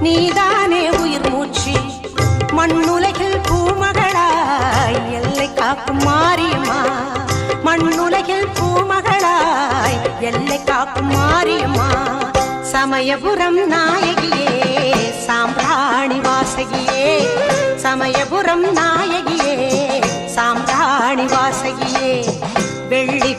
நீதானே உயிர் மூச்சு. மண்ணுலகில் பூமகளாய் எல்லை காக்கும் மாரியம்மா. மண்ணுலகில் பூமகளாய் எல்லை காக்கும் மாரியம்மா. சமயபுரம் நாயகியே சாம்பிராணி வாசகியே. சமயபுரம் நாயகியே சாம்பிராணி வாசகியே. வெள்ளி